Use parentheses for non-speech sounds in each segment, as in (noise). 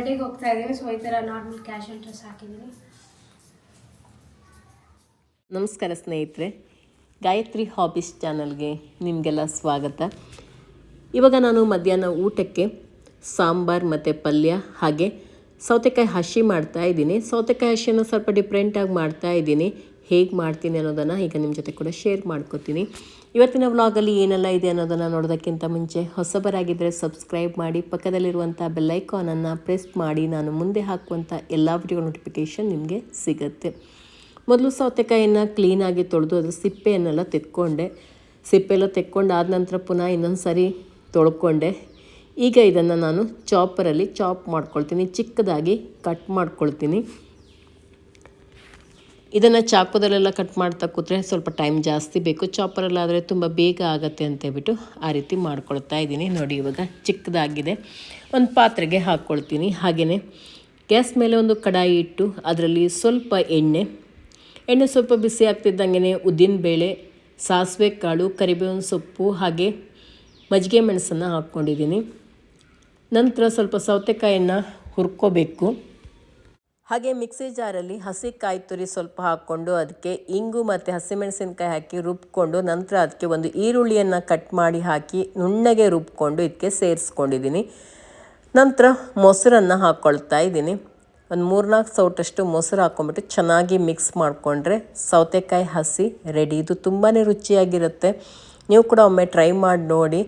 ಬರ್ಡೇಗೆ ಹೋಗ್ತಾ ಇದ್ದೀವಿ ಸೊ ಈ ಥರ ನಾರ್ಮಲ್ ಕ್ಯಾಶುವಲ್ ಡ್ರೆಸ್ ಹಾಕಿದ್ದೀನಿ ನಮಸ್ಕಾರ ಸ್ನೇಹಿತರೆ, ಗಾಯತ್ರಿ ಹಾಬೀಸ್ ಚಾನಲ್ಗೆ ನಿಮಗೆಲ್ಲ ಸ್ವಾಗತ. ಇವಾಗ ನಾನು ಮಧ್ಯಾಹ್ನ ಊಟಕ್ಕೆ ಸಾಂಬಾರ್ ಮತ್ತು ಪಲ್ಯ ಹಾಗೆ ಸೌತೆಕಾಯಿ ಹಸಿ ಮಾಡ್ತಾ ಇದ್ದೀನಿ ಸೌತೆಕಾಯಿ ಹಸಿಯನ್ನು ಸ್ವಲ್ಪ ಡಿಫ್ರೆಂಟಾಗಿ ಮಾಡ್ತಾ ಇದ್ದೀನಿ ಹೇಗೆ ಮಾಡ್ತೀನಿ ಅನ್ನೋದನ್ನು ಈಗ ನಿಮ್ಮ ಜೊತೆ ಕೂಡ ಶೇರ್ ಮಾಡ್ಕೋತೀನಿ. ಇವತ್ತಿನ ವ್ಲಾಗಲ್ಲಿ ಏನೆಲ್ಲ ಇದೆ ಅನ್ನೋದನ್ನು ನೋಡೋದಕ್ಕಿಂತ ಮುಂಚೆ ಹೊಸಬರಾಗಿದ್ದರೆ ಸಬ್ಸ್ಕ್ರೈಬ್ ಮಾಡಿ ಪಕ್ಕದಲ್ಲಿರುವಂಥ ಬೆಲ್ಲೈಕಾನನ್ನು ಪ್ರೆಸ್ ಮಾಡಿ, ನಾನು ಮುಂದೆ ಹಾಕುವಂಥ ಎಲ್ಲ ವಿಡಿಯೋ ನೋಟಿಫಿಕೇಷನ್ ನಿಮಗೆ ಸಿಗುತ್ತೆ. ಮೊದಲು ಸೌತೆಕಾಯಿಯನ್ನು ಕ್ಲೀನಾಗಿ ತೊಳೆದು ಅದು ಸಿಪ್ಪೆಯನ್ನೆಲ್ಲ ತೆಕ್ಕೊಂಡೆ ಸಿಪ್ಪೆಲ್ಲ ತೆಕ್ಕೊಂಡು ಆದ ನಂತರ ಪುನಃ ಇನ್ನೊಂದು ಸಾರಿ ತೊಳ್ಕೊಂಡೆ. ಈಗ ಇದನ್ನು ನಾನು ಚಾಪರಲ್ಲಿ ಚಾಪ್ ಮಾಡ್ಕೊಳ್ತೀನಿ, ಚಿಕ್ಕದಾಗಿ ಕಟ್ ಮಾಡ್ಕೊಳ್ತೀನಿ. ಇದನ್ನು ಚಾಕುದಲ್ಲೆಲ್ಲ ಕಟ್ ಮಾಡ್ತಾ ಕೂತ್ರೆ ಸ್ವಲ್ಪ ಟೈಮ್ ಜಾಸ್ತಿ ಬೇಕು. ಚಾಪರಲ್ಲಾದರೆ ತುಂಬ ಬೇಗ ಆಗುತ್ತೆ ಅಂತೇಳ್ಬಿಟ್ಟು ಆ ರೀತಿ ಮಾಡ್ಕೊಳ್ತಾ ಇದ್ದೀನಿ. ನೋಡಿ ಇವಾಗ ಚಿಕ್ಕದಾಗಿದೆ. ಒಂದು ಪಾತ್ರೆಗೆ ಹಾಕ್ಕೊಳ್ತೀನಿ ಹಾಗೆಯೇ ಗ್ಯಾಸ್ ಮೇಲೆ ಒಂದು ಕಡಾಯಿ ಇಟ್ಟು ಅದರಲ್ಲಿ ಸ್ವಲ್ಪ ಎಣ್ಣೆ. ಎಣ್ಣೆ ಸ್ವಲ್ಪ ಬಿಸಿ ಆಗ್ತಿದ್ದಂಗೆ ಉದ್ದಿನಬೇಳೆ ಸಾಸಿವೆ ಕಾಳು, ಕರಿಬೇವಿನ ಸೊಪ್ಪು ಹಾಗೆ ಮಜ್ಜಿಗೆ ಮೆಣಸನ್ನು ಹಾಕ್ಕೊಂಡಿದ್ದೀನಿ. ನಂತರ ಸ್ವಲ್ಪ ಸೌತೆಕಾಯಿಯನ್ನು ಹುರ್ಕೋಬೇಕು. ಹಾಗೆ ಮಿಕ್ಸಿ ಜಾರಲ್ಲಿ ಹಸಿ ಕಾಯಿ ತುರಿ ಸ್ವಲ್ಪ ಹಾಕ್ಕೊಂಡು ಅದಕ್ಕೆ ಇಂಗು ಮತ್ತು ಹಸಿಮೆಣಸಿನಕಾಯಿ ಹಾಕಿ ರುಬ್ಕೊಂಡು ನಂತರ ಅದಕ್ಕೆ ಒಂದು ಈರುಳ್ಳಿಯನ್ನು ಕಟ್ ಮಾಡಿ ಹಾಕಿ ನುಣ್ಣಗೆ ರುಬ್ಕೊಂಡು ಇದಕ್ಕೆ ಸೇರಿಸ್ಕೊಂಡಿದ್ದೀನಿ. ನಂತರ ಮೊಸರನ್ನು ಹಾಕ್ಕೊಳ್ತಾ ಇದ್ದೀನಿ. ಒಂದು ಮೂರ್ನಾಲ್ಕು ಸೌಟಷ್ಟು ಮೊಸರು ಹಾಕ್ಕೊಂಬಿಟ್ಟು ಚೆನ್ನಾಗಿ ಮಿಕ್ಸ್ ಮಾಡಿಕೊಂಡ್ರೆ ಸೌತೆಕಾಯಿ ಹಸಿ ರೆಡಿ ಇದು ತುಂಬಾ ರುಚಿಯಾಗಿರುತ್ತೆ. ನೀವು ಕೂಡ ಒಮ್ಮೆ ಟ್ರೈ ಮಾಡಿ ನೋಡಿ.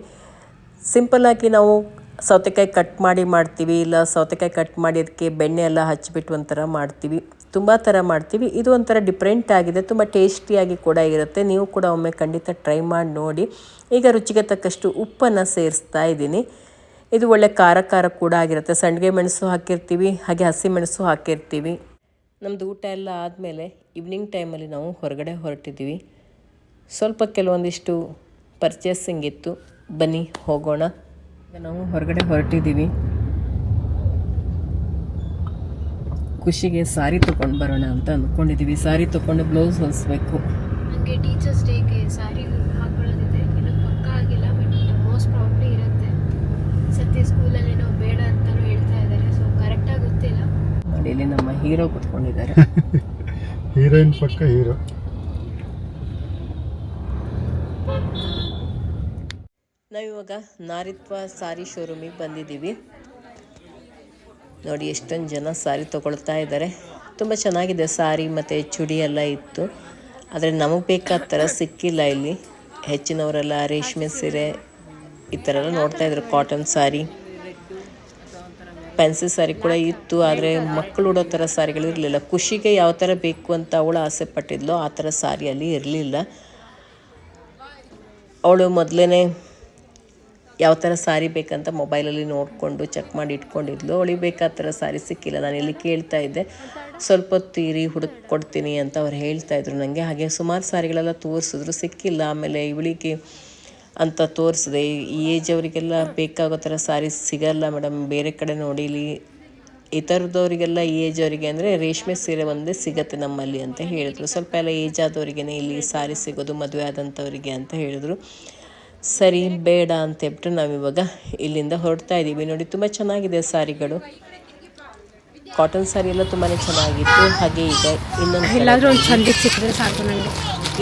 ಸಿಂಪಲ್ಲಾಗಿ ನಾವು ಸೌತೆಕಾಯಿ ಕಟ್ ಮಾಡಿ ಮಾಡ್ತೀವಿ, ಇಲ್ಲ ಸೌತೆಕಾಯಿ ಕಟ್ ಮಾಡಿ ಅದಕ್ಕೆ ಬೆಣ್ಣೆ ಎಲ್ಲ ಹಚ್ಚಿಬಿಟ್ಟು ಒಂಥರ ಮಾಡ್ತೀವಿ. ತುಂಬ ಥರ ಮಾಡ್ತೀವಿ. ಇದು ಒಂಥರ ಡಿಫ್ರೆಂಟ್ ಆಗಿದೆ. ತುಂಬ ಟೇಸ್ಟಿಯಾಗಿ ಕೂಡ ಇರುತ್ತೆ. ನೀವು ಕೂಡ ಒಮ್ಮೆ ಖಂಡಿತ ಟ್ರೈ ಮಾಡಿ ನೋಡಿ. ಈಗ ರುಚಿಗೆ ತಕ್ಕಷ್ಟು ಉಪ್ಪನ್ನು ಸೇರಿಸ್ತಾ ಇದ್ದೀನಿ. ಇದು ಒಳ್ಳೆ ಖಾರ ಖಾರ ಕೂಡ ಆಗಿರುತ್ತೆ. ಸಂಡಿಗೆ ಮೆಣಸು ಹಾಕಿರ್ತೀವಿ, ಹಾಗೆ ಹಸಿ ಮೆಣಸು ಹಾಕಿರ್ತೀವಿ. ನಮ್ಮದು ಊಟ ಎಲ್ಲ ಆದಮೇಲೆ ಈವ್ನಿಂಗ್ ಟೈಮಲ್ಲಿ ನಾವು ಹೊರಗಡೆ ಹೊರಟಿದ್ದೀವಿ. ಸ್ವಲ್ಪ ಕೆಲವೊಂದಿಷ್ಟು ಪರ್ಚೇಸಿಂಗ್ ಇತ್ತು. ಬನ್ನಿ ಹೋಗೋಣ. ಈಗ ನಾವು ಹೊರಗಡೆ ಹೊರಟಿದ್ದೀವಿ. ಖುಷಿಗೆ ಸಾರಿ ತೊಗೊಂಡು ಬರೋಣ ಅಂತ ಅಂದ್ಕೊಂಡಿದ್ದೀವಿ. ಸಾರಿ ತೊಗೊಂಡು ಬ್ಲೌಸ್ ಹೊಲಿಸ್ಬೇಕು. ನನಗೆ ಟೀಚರ್ಸ್ ಡೇಗೆ ಸಾರಿ ಹಾಕೊಳ್ಳೋದಿದೆ ಇನ್ನೂ ಪಕ್ಕ ಆಗಿಲ್ಲ ಬಟ್ ಮೋಸ್ಟ್ ಪ್ರಾಬ್ಲಿ ಇರುತ್ತೆ. ಸತ್ಯ ಸ್ಕೂಲಲ್ಲಿ ನಾವು ಬೇಡ ಅಂತಲೂ ಹೇಳ್ತಾ ಇದ್ದಾರೆ ಸೊ ಕರೆಕ್ಟಾಗಿ ಗೊತ್ತಿಲ್ಲ. ನೋಡಿ ಇಲ್ಲಿ ನಮ್ಮ ಹೀರೋ ಕುತ್ಕೊಂಡಿದ್ದಾರೆ. ಹೀರೋಯಿನ್ (laughs) ಪಕ್ಕ ಹೀರೋ ನಾವಿವಾಗ ನಾರಿತ್ವ ಸಾರಿ ಶೋರೂಮಿಗೆ ಬಂದಿದ್ದೀವಿ. ನೋಡಿ ಎಷ್ಟೊಂದು ಜನ ಸಾರಿ ತೊಗೊಳ್ತಾ ಇದ್ದಾರೆ. ತುಂಬ ಚೆನ್ನಾಗಿದೆ ಸಾರಿ ಮತ್ತು ಚುಡಿ ಎಲ್ಲ ಇತ್ತು. ಆದರೆ ನಮಗೆ ಬೇಕಾದ ಥರ ಸಿಕ್ಕಿಲ್ಲ ಇಲ್ಲಿ. ಹೆಚ್ಚಿನವರೆಲ್ಲ ರೇಷ್ಮೆ ಸೀರೆ ಈ ಥರ ಎಲ್ಲ ನೋಡ್ತಾ ಇದ್ರು ಕಾಟನ್ ಸಾರಿ. ಫ್ಯಾನ್ಸಿ ಸಾರಿ ಕೂಡ ಇತ್ತು, ಆದರೆ ಮಕ್ಕಳು ಉಡೋ ಥರ ಸಾರಿಗಳು ಇರಲಿಲ್ಲ. ಖುಷಿಗೆ ಯಾವ ಥರ ಬೇಕು ಅಂತ ಅವಳು ಆಸೆ ಪಟ್ಟಿದ್ಲೋ, ಆ ಥರ ಸಾರಿಯಲ್ಲಿ ಇರಲಿಲ್ಲ. ಅವಳು ಮೊದಲೇ ಯಾವ ಥರ ಸಾರಿ ಬೇಕಂತ ಮೊಬೈಲಲ್ಲಿ ನೋಡಿಕೊಂಡು, ಚೆಕ್ ಮಾಡಿ ಇಟ್ಕೊಂಡಿದ್ಲು ಅವಳಿಗೆ ಬೇಕಾದ ಥರ ಸಾರಿ ಸಿಕ್ಕಿಲ್ಲ, ನಾನು ಇಲ್ಲಿ ಕೇಳ್ತಾ ಇದ್ದೆ. ಸ್ವಲ್ಪ ಹೊತ್ತು ಇರಿ, ಹುಡುಕ್ ಕೊಡ್ತೀನಿ ಅಂತ ಅವ್ರು ಹೇಳ್ತಾ ಇದ್ರು ನನಗೆ ಹಾಗೆ ಸುಮಾರು ಸಾರಿಗಳೆಲ್ಲ ತೋರಿಸಿದ್ರು, ಸಿಕ್ಕಿಲ್ಲ. ಆಮೇಲೆ ಇವಳಿಗೆ ಅಂತ ತೋರಿಸಿದೆ. ಈ ಏಜ್ ಅವರಿಗೆಲ್ಲ ಬೇಕಾಗೋ ಥರ ಸಾರಿ ಸಿಗಲ್ಲ ಮೇಡಮ್. ಬೇರೆ ಕಡೆ ನೋಡಿಲಿ ಈ ಥರದವರಿಗೆಲ್ಲ ಈ ಏಜ್ ಅವರಿಗೆ ಅಂದರೆ ರೇಷ್ಮೆ ಸೀರೆ ಒಂದೇ ಸಿಗತ್ತೆ ನಮ್ಮಲ್ಲಿ ಅಂತ ಹೇಳಿದ್ರು. ಸ್ವಲ್ಪ ಎಲ್ಲ ಏಜ್ ಆದವರಿಗೇ ಇಲ್ಲಿ ಸಾರಿ ಸಿಗೋದು, ಮದುವೆ ಆದಂಥವರಿಗೆ ಅಂತ ಹೇಳಿದ್ರು. ಸರಿ ಬೇಡ ಅಂತ ಹೇಳ್ಬಿಟ್ಟು ನಾವಿವಾಗ ಇಲ್ಲಿಂದ ಹೊರಡ್ತಾ ಇದ್ದೀವಿ ನೋಡಿ ತುಂಬ ಚೆನ್ನಾಗಿದೆ ಸಾರಿಗಳು. ಕಾಟನ್ ಸಾರಿ ಎಲ್ಲ ತುಂಬಾ ಚೆನ್ನಾಗಿತ್ತು. ಹಾಗೆ ಈಗ ಇನ್ನೊಂದು ಎಲ್ಲಾದರೂ ಒಂದು ಚಂದ ಸಿಕ್ಕಿದ್ರೆ ಸಾಕು ನನಗೆ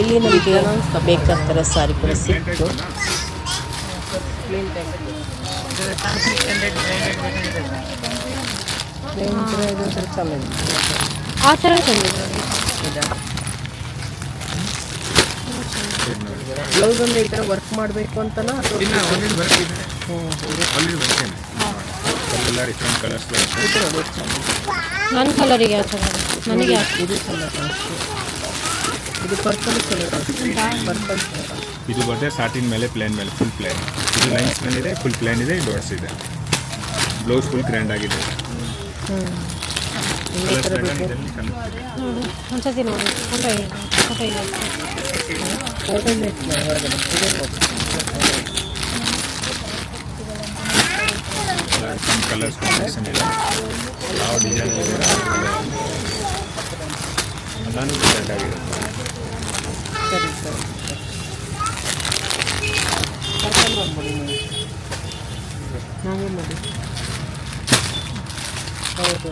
ಇಲ್ಲಿ ನಮಗೆ ಬೇಕಾದ ಥರ ಸಾರಿ ಕೂಡ ಸಿಕ್ತು. ಆ ಥರ ಬ್ಲೌಸ್ ಒಂದು ಈ ಥರ ವರ್ಕ್ ಮಾಡಬೇಕು ಅಂತನಾ? ಇಲ್ಲ ಆಲ್ರೆಡಿ ಬರ್ತಿದೆ ಆಲ್ರೆಡಿ ಬರ್ತೇನೆ ಎಲ್ಲ ಡಿಫ್ರೆಂಟ್ ಕಲರ್ಸ್ ನನ್ನ ಕಲರಿಗೆ ಯಾವ ಥರ ನನಗೆ ಯಾವ ಇದು ಕಲರ್ ಇದು ಪರ್ಪಲ್ ಕಲರ್ ಪರ್ಪಲ್ ಇದು ಬರ್ತದೆ ಸಾಟಿನ್ ಮೇಲೆ ಪ್ಲೇನ್ ಮೇಲೆ ಫುಲ್ ಪ್ಲೇನ್ ಇದು ಲೈನ್ಸ್ ಮೇಲೆ ಇದೆ ಫುಲ್ ಪ್ಲೇನ್ ಇದೆ ಡೋರ್ಸ್ ಇದೆ. ಬ್ಲೌಸ್ ಫುಲ್ ಗ್ರ್ಯಾಂಡ್ ಆಗಿದೆ. ನೋಡು ಒಂದ್ಸತಿ ನೋಡಿ. ಫೋಟೋ ಇದೆ ಫೋಟೋ ಇದೆ ಕಲರ್ಸ್ ಕಾಂಬಿನೇಷನ್ ಇದೆ. ಯಾವ ಡಿಸೈನ್ ಇದೆ. ಎಲ್ಲಾನು ಡಿಫ್ರೆಂಟ್ ಆಗಿದೆ ನಾವೇ ಮಾಡಿ. ಹೌದು.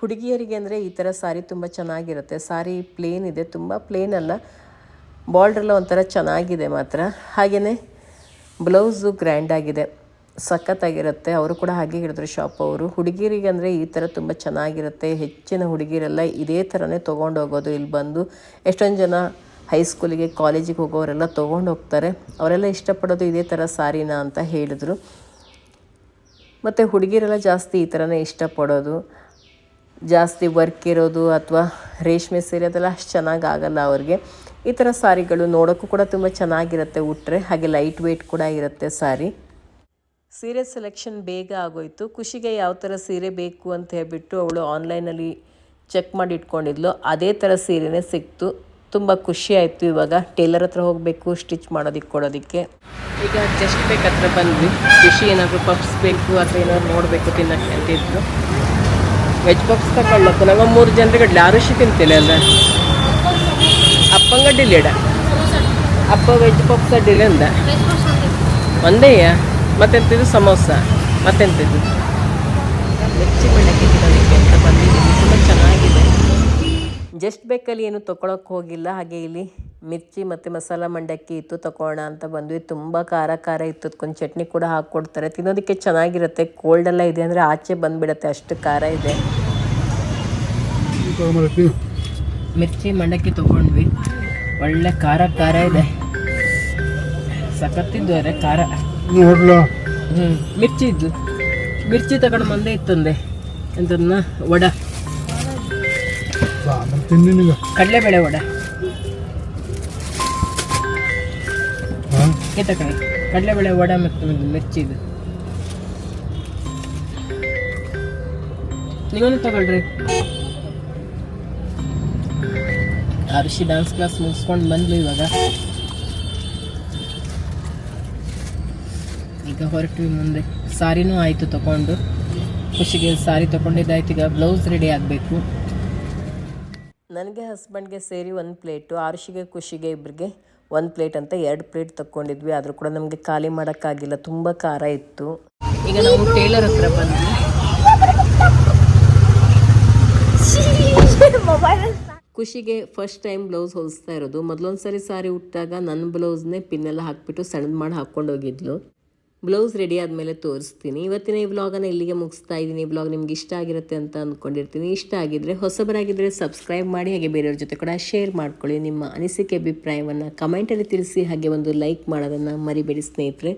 ಹುಡುಗಿಯರಿಗೆ ಅಂದರೆ ಈ ಥರ ಸಾರಿ ತುಂಬ ಚೆನ್ನಾಗಿರುತ್ತೆ. ಸಾರಿ ಪ್ಲೇನ್ ಇದೆ, ತುಂಬ ಪ್ಲೇನ್ ಅಲ್ಲ. ಬಾರ್ಡ್ರೆಲ್ಲ ಒಂಥರ ಚೆನ್ನಾಗಿದೆ ಮಾತ್ರ. ಹಾಗೆಯೇ ಬ್ಲೌಸು ಗ್ರ್ಯಾಂಡ್ ಆಗಿದೆ. ಸಖತ್ತಾಗಿರುತ್ತೆ. ಅವರು ಕೂಡ ಹಾಗೆ ಹೇಳಿದ್ರು ಶಾಪ್ ಅವರು. ಹುಡುಗಿರಿಗೆ ಅಂದರೆ ಈ ಥರ ತುಂಬ ಚೆನ್ನಾಗಿರುತ್ತೆ. ಹೆಚ್ಚಿನ ಹುಡುಗಿರೆಲ್ಲ ಇದೇ ಥರನೇ ತೊಗೊಂಡು ಹೋಗೋದು. ಇಲ್ಲಿ ಬಂದು ಎಷ್ಟೊಂದು ಜನ ಹೈಸ್ಕೂಲಿಗೆ ಕಾಲೇಜಿಗೆ ಹೋಗೋರೆಲ್ಲ ತೊಗೊಂಡು ಹೋಗ್ತಾರೆ. ಅವರೆಲ್ಲ ಇಷ್ಟಪಡೋದು ಇದೇ ಥರ ಸಾರಿನ ಅಂತ ಹೇಳಿದರು. ಮತ್ತು ಹುಡುಗಿರೆಲ್ಲ ಜಾಸ್ತಿ ಈ ಥರನೇ ಇಷ್ಟಪಡೋದು. ಜಾಸ್ತಿ ವರ್ಕ್ ಇರೋದು ಅಥವಾ ರೇಷ್ಮೆ ಸೀರೆ ಅದೆಲ್ಲ ಅಷ್ಟು ಚೆನ್ನಾಗಿ ಆಗಲ್ಲ ಅವ್ರಿಗೆ. ಈ ಥರ ಸಾರಿಗಳು ನೋಡೋಕ್ಕೂ ಕೂಡ ತುಂಬ ಚೆನ್ನಾಗಿರುತ್ತೆ ಉಟ್ರೆ, ಹಾಗೆ ಲೈಟ್ ವೆಯ್ಟ್ ಕೂಡ ಇರುತ್ತೆ ಸಾರಿ. ಸೀರೆ ಸೆಲೆಕ್ಷನ್ ಬೇಗ ಆಗೋಯ್ತು. ಖುಷಿಗೆ ಯಾವ ಥರ ಸೀರೆ ಬೇಕು ಅಂತ ಹೇಳಿಬಿಟ್ಟು ಅವಳು ಆನ್ಲೈನಲ್ಲಿ ಚೆಕ್ ಮಾಡಿ ಇಟ್ಕೊಂಡಿದ್ಲು. ಅದೇ ಥರ ಸೀರೆನೇ ಸಿಕ್ತು. ತುಂಬ ಖುಷಿ ಆಯಿತು ಇವಾಗ. ಟೇಲರ್ ಹತ್ರ ಹೋಗಬೇಕು ಸ್ಟಿಚ್ ಮಾಡೋದಕ್ಕೆ ಕೊಡೋದಕ್ಕೆ. ಈಗ ಜಸ್ಟ್ ಬೇಕು ಹತ್ರ ಬಂದ್ವಿ ಖುಷಿ ಏನಾದರೂ ಪಪ್ಸ್ ಬೇಕು ಅಥವಾ ಏನಾದ್ರು ನೋಡಬೇಕು ತಿನ್ನಕ್ಕೆ ಅಂತ ಇದ್ರು ವೆಜ್ ಪಪ್ಸ್ ತಗೊಳ್ಳಪ್ಪ ನಂಗೆ ಮೂರು ಜನರಿಗೆ ಲಾರುಷಿ ತಿಂತಿಲ್ಲ ಅಲ್ಲ ಅಪ್ಪಂಗ ಇಡ. ಅಪ್ಪ ವೆಜ್ ಪಪ್ಸ್ ಅಡ್ಡಿಲ್ಲ ಅಂದ. ಒಂದೇಯ ಮತ್ತೆಂತಿದ್ದು ಸಮೋಸ? ಮತ್ತೆಂತಿದ್ದು ಮಿರ್ಚಿ ಬೆಳಗ್ಗೆ ತಿನ್ನೋದಕ್ಕೆ ಅಂತ ಬಂದಿದ್ದೀನಿ. ತುಂಬ ಚೆನ್ನಾಗಿದೆ. ಜಸ್ಟ್ ಬೇಕಲ್ಲಿ ಏನು ತೊಗೊಳಕ್ಕೆ ಹೋಗಿಲ್ಲ ಹಾಗೆ ಇಲ್ಲಿ. ಮಿರ್ಚಿ ಮತ್ತು ಮಸಾಲ ಮಂಡಕ್ಕಿ ಇತ್ತು ತಗೋಣ ಅಂತ ಬಂದ್ವಿ. ತುಂಬ ಖಾರ ಖಾರ ಇತ್ತು. ಅದಕ್ಕೊಂದು ಚಟ್ನಿ ಕೂಡ ಹಾಕ್ಕೊಡ್ತಾರೆ. ತಿನ್ನೋದಕ್ಕೆ ಚೆನ್ನಾಗಿರುತ್ತೆ. ಕೋಲ್ಡ್ ಎಲ್ಲ ಇದೆ ಅಂದರೆ ಆಚೆ ಬಂದುಬಿಡುತ್ತೆ. ಅಷ್ಟು ಖಾರ ಇದೆ. ಮಿರ್ಚಿ ಮಂಡಕ್ಕಿ ತಗೊಂಡ್ವಿ. ಒಳ್ಳೆ ಖಾರ ಖಾರ ಇದೆ. ಸಖತ್ತಿದ್ದು ಅದೇ ಖಾರ. ಹ್ಞೂ ಮಿರ್ಚಿ ಇದ್ದು. ಮಿರ್ಚಿ ತಗೊಂಡು ಬಂದೇ ಇತ್ತಂದೆ. ಎಂತದನ್ನ ವಡ. ಕಡಲೆಬೇಳೆ ವಡ. ತಗೊಳ್ಳಿ ಕಡಲೆಬೇಳೆ ವಡ ಮತ್ತು ಮಿರ್ಚಿ ಇದು. ನೀವೊಂದು ತಗೊಳ್ರಿ. ಅರ್ಷಿ ಡ್ಯಾನ್ಸ್ ಕ್ಲಾಸ್ ಮುಗಿಸ್ಕೊಂಡು ಬಂದ್ಲು ಇವಾಗ. ಈಗ ಹೊರಟು ಮುಂದೆ. ಸಾರಿನೂ ಆಯಿತು ತಗೊಂಡು. ಖುಷಿಗೆ ಸಾರಿ ತಗೊಂಡಿದ್ದಾಯ್ತು. ಈಗ ಬ್ಲೌಸ್ ರೆಡಿ ಆಗಬೇಕು. ನನಗೆ ಹಸ್ಬೆಂಡ್ಗೆ ಸೇರಿ ಒಂದು ಪ್ಲೇಟು ಆರುಷಿಗೆ ಖುಷಿಗೆ ಇಬ್ಬರಿಗೆ ಒಂದು ಪ್ಲೇಟ್ ಅಂತ ಎರಡು ಪ್ಲೇಟ್ ತಗೊಂಡಿದ್ವಿ ಆದರೂ ಕೂಡ ನಮಗೆ ಖಾಲಿ ಮಾಡೋಕ್ಕಾಗಿಲ್ಲ. ತುಂಬ ಖಾರ ಇತ್ತು. ಈಗ ನಾವು ಟೇಲರ್ ಹತ್ರ ಬಂದ್ವಿ. ಖುಷಿಗೆ ಫಸ್ಟ್ ಟೈಮ್ ಬ್ಲೌಸ್ ಹೊಲಿಸ್ತಾ ಇರೋದು. ಮೊದಲೊಂದ್ಸರಿ ಸಾರಿ ಉಟ್ಟಾಗ ನನ್ನ ಬ್ಲೌಸ್ನೇ ಪಿನ್ನೆಲ್ಲ ಹಾಕ್ಬಿಟ್ಟು ಸಣ್ಣದು ಮಾಡಿ ಹಾಕ್ಕೊಂಡು ಹೋಗಿದ್ಲು. ಬ್ಲೌಸ್ ರೆಡಿ ಆದಮೇಲೆ ತೋರಿಸ್ತೀನಿ. ಇವತ್ತಿನ ಈ ವ್ಲಾಗನ್ನು ಇಲ್ಲಿಗೆ ಮುಗಿಸ್ತಾ ಇದ್ದೀನಿ. ಈ ವ್ಲಾಗ್ ನಿಮ್ಗೆ ಇಷ್ಟ ಆಗಿರುತ್ತೆ ಅಂತ ಅಂದ್ಕೊಂಡಿರ್ತೀನಿ ಇಷ್ಟ ಆಗಿದ್ದರೆ ಹೊಸಬರಾಗಿದ್ದರೆ ಸಬ್ಸ್ಕ್ರೈಬ್ ಮಾಡಿ, ಹಾಗೆ ಬೇರೆಯವ್ರ ಜೊತೆ ಕೂಡ ಶೇರ್ ಮಾಡ್ಕೊಳ್ಳಿ. ನಿಮ್ಮ ಅನಿಸಿಕೆ, ಅಭಿಪ್ರಾಯವನ್ನು ಕಮೆಂಟಲ್ಲಿ ತಿಳಿಸಿ, ಹಾಗೆ ಒಂದು ಲೈಕ್ ಮಾಡೋದನ್ನು ಮರಿಬೇಡಿ ಸ್ನೇಹಿತರೆ.